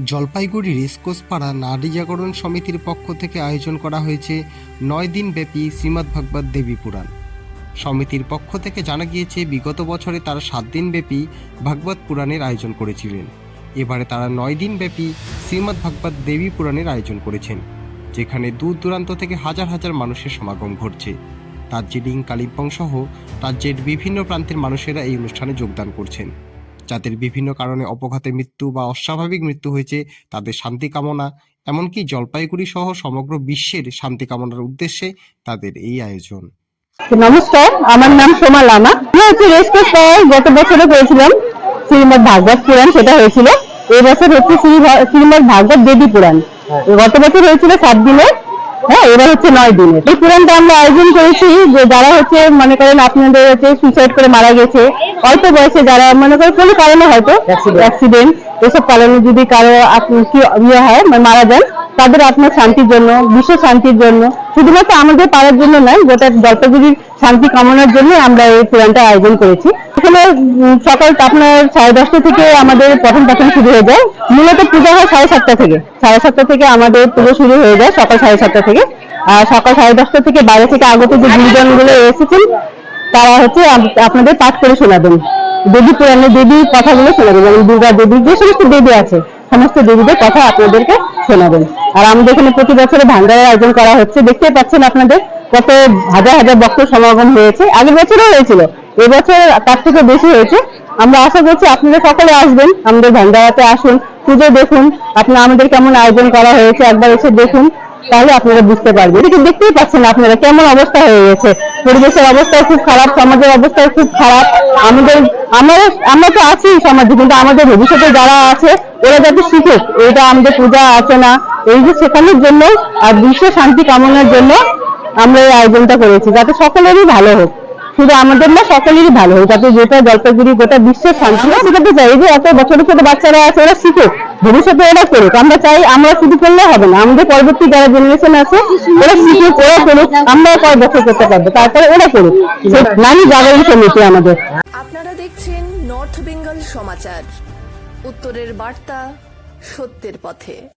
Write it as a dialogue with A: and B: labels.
A: Jalpaiguri racecourse পাড়া নারী জাগরণ সমিতির পক্ষ থেকে আয়োজন করা হয়েছে নয় দিন ব্যাপী শ্রীমদ্ ভাগবত দেবী পুরাণ। সমিতির পক্ষ থেকে জানা গিয়েছে, বিগত বছরে তারা সাত দিন ব্যাপী ভাগবত পুরাণের আয়োজন করেছিলেন। এবারে তারা নয় দিন ব্যাপী শ্রীমদ্ ভাগবত দেবী পুরাণের আয়োজন করেছেন, যেখানে দূর দূরান্ত থেকে হাজার হাজার মানুষের সমাগম ঘটছে। দার্জিলিং কালিম্পং সহ রাজ্যের বিভিন্ন প্রান্তের মানুষেরা এই অনুষ্ঠানে যোগদান করছেন। যাদের বিভিন্ন কারণে অপঘাতে মৃত্যু বা অস্বাভাবিক মৃত্যু হয়েছে, তাদের শান্তি কামনা, এমনকি জলপাইগুড়ি সহ সমগ্র বিশ্বের শান্তি কামনার উদ্দেশ্যে তাদের এই আয়োজন।
B: নমস্কার, আমার নাম সোমা লামা। গত বছরে করেছিলাম শ্রীমদ ভাগবত পুরাণ, সেটা হয়েছিল। এই বছর হচ্ছে শ্রী- শ্রীমদ ভাগবত দেবী পুরাণ। গত বছর হয়েছিল সাত দিনের হ্যাঁ এবার হচ্ছে নয় দিনের। এই পুরাণটা আমরা আয়োজন করেছি যে যারা হচ্ছে, মনে করেন আপনাদের হচ্ছে সুইসাইড করে মারা গেছে অল্প বয়সে যারা মনে করেন কোনো কারণে হয়তো অ্যাক্সিডেন্ট এসব কারণে যদি কারও কি ইয়ে হয় মানে মারা যান তাদের আত্মার শান্তির জন্য বিশ্ব শান্তির জন্য শুধুমাত্র আমাদের পাড়ার জন্য নয় গোটা জলপাইগুড়ির শান্তি কামনার জন্য আমরা এই পুরাণটা আয়োজন করেছি। এখানে সকাল আপনার সাড়ে দশটা থেকে আমাদের প্রথম প্রথম শুরু হয়ে যায়। মূলত পূজা হয় সাড়ে সাতটা থেকে। সাড়ে সাতটা থেকে আমাদের পুজো শুরু হয়ে যায় সকাল সাড়ে সাতটা থেকে। আর সকাল সাড়ে দশটা থেকে বাইরে থেকে আগত যে গুরুজনগুলো এসেছেন তারা হচ্ছে আপনাদের পাঠ করে শোনাবেন। দেবী পুরাণে দেবীর কথাগুলো শোনাবেন, যেমন দুর্গা দেবী, যে সমস্ত দেবী আছে, সমস্ত দেবীদের কথা আপনাদেরকে শোনাবেন। আর আমাদের এখানে প্রতি বছরে ভান্ডারের আয়োজন করা হচ্ছে। দেখতেই পাচ্ছেন আপনাদের কত হাজার হাজার ভক্ত সমাগম হয়েছে। আগের বছরও হয়েছিল, এবছর তার থেকে বেশি হয়েছে। আমরা আশা করছি আপনারা সকলে আসবেন, আমাদের ভান্ডারাতে আসুন, পুজো দেখুন। আপনার আমাদের কেমন আয়োজন করা হয়েছে, একবার এসে দেখুন। তাহলে আপনারা বুঝতে পারবেন। এদিকে দেখতেই পাচ্ছেন আপনারা কেমন অবস্থা হয়ে গেছে? পরিবেশের অবস্থাও খুব খারাপ, সমাজের অবস্থাও খুব খারাপ। আমাদের আমরা আমরা তো আছি সমাজে, কিন্তু আমাদের ভবিষ্যতে যারা আছে, ওরা যাতে শিখে এটা আমাদের পূজা আছে না। এই যে শেখানোর জন্য আর বিশ্ব শান্তি কামনার জন্য আমরা এই আয়োজনটা করেছি, যাতে সকলেরই ভালো হোক। শুধু আমাদের না সকলেরই ভালো হোক যাতে গোটা জলপাইগুড়ি, গোটা বিশ্বের শান্তি শেখাতে চাই যে এত ছোট ছোট বাচ্চারা আছে, ওরা শিখুক। ভবিষ্যতে ওরা করুক। আমরা চাই আমরা শুধু করলে হবে না। আমাদের পরবর্তী যারা জেনারেশন আছে, ওরা শিখুক, ওরা করুক আমরা কয়েক বছর করতে পারব। তারপরে ওরা করুক। নারী জাগরণ সমিতি আমাদের।
C: আপনারা দেখছেন নর্থ বেঙ্গল সমাচার উত্তরের বার্তা সত্যের পথে।